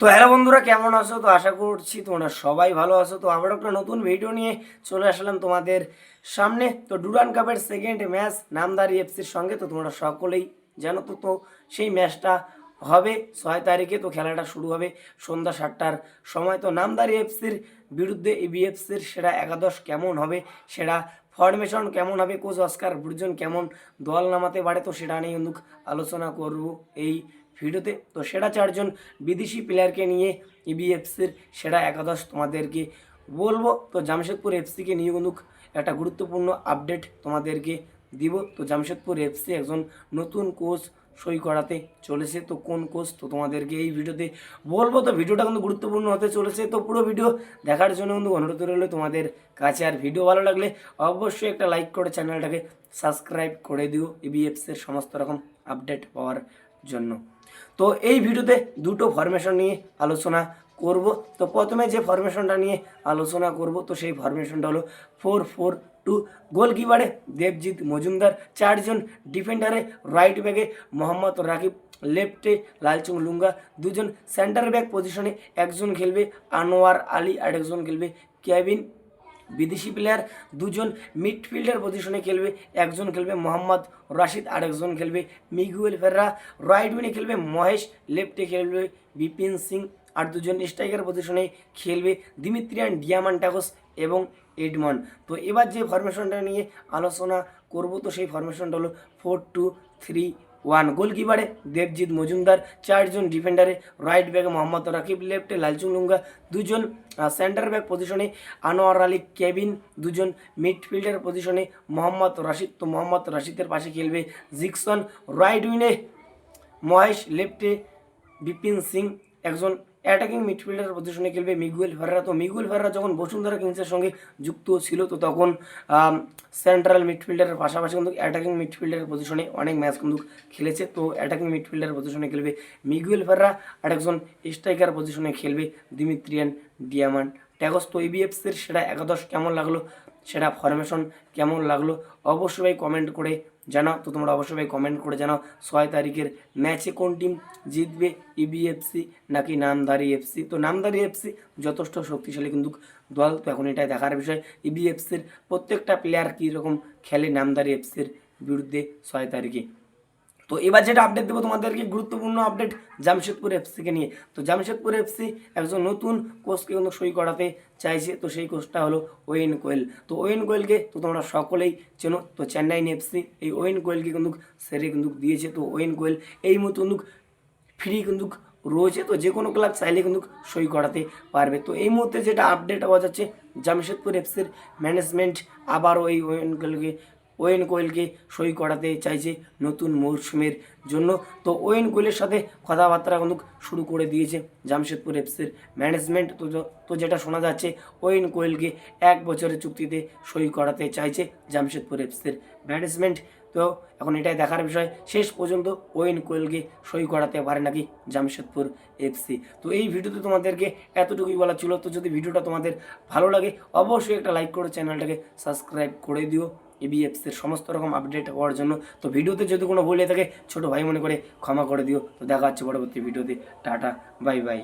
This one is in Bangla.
তো হ্যালো বন্ধুরা, কেমন আছো? তো আশা করছি তোমরা সবাই ভালো আছো। তো আবার একটা নতুন ভিডিও নিয়ে চলে আসলাম তোমাদের সামনে। তো ডুরান কাপের সেকেন্ড ম্যাচ নামদারি এফসির সঙ্গে, তো তোমরা সকলেই জানো তো তো সেই ম্যাচটা হবে ছয় তারিখে, তো খেলাটা শুরু হবে সন্ধ্যা সাতটার সময়। তো নামদারি এফসির বিরুদ্ধে ইবিএফসির সেরা একাদশ কেমন হবে, সেরা ফরমেশন কেমন হবে কোচ অস্কার ব্রুজন কেমন দল নামাতে পারে, তো সেটা নিয়ে কিন্তু আলোচনা করব এই ভিডিওতে তো সেরা চারজন বিদেশি প্লেয়ারকে নিয়ে ইবিএফসির সেরা একাদশ তোমাদেরকে বলব। তো জামশেদপুর এফসিকে নিয়ে কিন্তু একটা গুরুত্বপূর্ণ আপডেট তোমাদেরকে দিব। তো জামশেদপুর এফসি একজন নতুন কোচ সই করাতে চলেছে। তো কোন কোচ তো তোমাদেরকে এই ভিডিওতে বলব। তো ভিডিওটা কিন্তু গুরুত্বপূর্ণ হতে চলেছে। তো পুরো ভিডিও দেখার জন্য কিন্তু অনুরোধ রইল তোমাদের কাছে। আর ভিডিও ভালো লাগলে অবশ্যই একটা লাইক করে চ্যানেলটাকে সাবস্ক্রাইব করে দিও। ইবিএফসির সমস্ত রকম আপডেট পাওয়ার জন্য। তো এই ভিডিওতে দুটো ফরমেশন নিয়ে আলোচনা করব। তো প্রথমে যে ফরমেশনটা নিয়ে আলোচনা করব, তো সেই ফরমেশনটা হলো ফোর ফোর টু গোলকিপারে দেবজিৎ মজুমদার, চারজন ডিফেন্ডারে রাইট ব্যাগে মোহাম্মদ রাকিব লেফটে লালচুং লুঙ্গা, দুজন সেন্টার ব্যাক পজিশনে একজন খেলবে আনোয়ার আলী আর একজন খেলবে কেভিন বিদেশি প্লেয়ার দুজন মিডফিল্ডার পজিশনে খেলবে। একজন খেলবে মোহাম্মদ রাশিদ আর একজন খেলবে মিগুয়েল ফেররা। রাইট উইনে খেলবে মহেশ লেফটে খেলবে বিপিন সিং। আর দুজন স্ট্রাইকার পজিশনে খেলবে দিমিত্রিয়ান ডিয়ামান্টাগোস এবং এডমন তো এবার যে ফরমেশনটা নিয়ে আলোচনা করব, তো সেই ফরমেশনটা হলো ফোর টু থ্রি ওয়ান গোলকিপারে দেবজিৎ মজুমদার, চারজন ডিফেন্ডারে রাইট ব্যাক মোহাম্মদ রাকিব, লেফটে লালচুং লুঙ্গা, দুজন সেন্টার ব্যাক পজিশনে আনোয়ার আলী, কেবিন, দুজন মিডফিল্ডার পজিশনে মোহাম্মদ রাশিদ। তো মোহাম্মদ রাশিদের পাশে খেলবে জিকসন রাইট উইনে মহেশ, লেফটে বিপিন সিং, একজন অ্যাটাকিং মিডফিল্ডার পজিশনে খেলবে মিগুয়েল ফেররা তো মিগুয়েল ফেররা যখন বসুন্ধরা কিংসের সঙ্গে যুক্ত ছিল, তো তখন সেন্ট্রাল মিডফিল্ডারের পাশাপাশি কিন্তু অ্যাটাকিং মিডফিল্ডারের পজিশনে অনেক ম্যাচ কিন্তু খেলেছে। তো অ্যাটাকিং মিডফিল্ডার পজিশনে খেলবে মিগুয়েল ফেররা আর একজন স্ট্রাইকার পজিশনে খেলবে দিমিত্রিয়ান ডিয়ামান্ড ট্যাগস তো ইবিএফসির সেটা একাদশ কেমন লাগল? সেটা ফরমেশন কেমন লাগল? অবশ্যই কমেন্ট করে জানাও। তো তোমরা অবশ্যই কমেন্ট করে জানাও, ছয় তারিখের ম্যাচে কোন টিম জিতবে ইবিএফসি নাকি নামদারি এফসি তো নামদারি এফসি যথেষ্ট শক্তিশালী কিন্তু দল, তো এখন এটাই দেখার বিষয়। ইবিএফসির প্রত্যেকটা প্লেয়ার কীরকম খেলে নামদারি এফসির বিরুদ্ধে ছয় তারিখে? তো এবার যেটা আপডেট দেবো তোমাদেরকে গুরুত্বপূর্ণ আপডেট জামশেদপুর এফসিকে নিয়ে। তো জামশেদপুর এফসি একজন নতুন কোচকে কিন্তু সই করাতে চাইছে, তো সেই কোচটা হলো ওয়েন কোয়েল তো ওয়েন কোয়েলকে তো তোমরা সকলেই চেনো, তো চেন্নাইন এফসি এই ওয়েন কোয়েলকে কিন্তু সেরে কিন্তু দিয়েছে। তো ওয়েন কোয়েল এই মতো কিন্তু ফ্রি কিন্তু রয়েছে, তো যে কোনো ক্লাব চাইলে কিন্তু সই করাতে পারবে। তো এই মুহূর্তে যেটা আপডেট পাওয়া যাচ্ছে, জামশেদপুর এফসির ম্যানেজমেন্ট আবারও এই ওয়েন কোয়েলকে ওয়েন কোয়েলকে সই করাতে চাইছে নতুন মরশুমের জন্য। তো ওয়েন কোয়েলের সাথে কথাবার্তা কিন্তু শুরু করে দিয়েছে জামশেদপুর এফসির ম্যানেজমেন্ট। তো তো যেটা শোনা যাচ্ছে, ওয়েন কোয়েলকে এক বছরের চুক্তিতে সই করাতে চাইছে জামশেদপুর এফসির ম্যানেজমেন্ট। তো এখন এটাই দেখার বিষয়, শেষ পর্যন্ত ওয়েন কোয়েলকে সই করাতে পারে নাকি জামশেদপুর এফসি? তো এই ভিডিওতে তোমাদেরকে এতটুকুই বলা ছিল। তো যদি ভিডিওটা তোমাদের ভালো লাগে, অবশ্যই একটা লাইক করে, চ্যানেলটাকে সাবস্ক্রাইব করে দিও। এবিএফসির সমস্ত রকম আপডেট হওয়ার জন্য। তো ভিডিওতে যদি কোনো ভুল হয়ে থাকে, ছোটো ভাই মনে করে ক্ষমা করে দিও। তো দেখা হচ্ছে পরবর্তী ভিডিওতে। Tata bye bye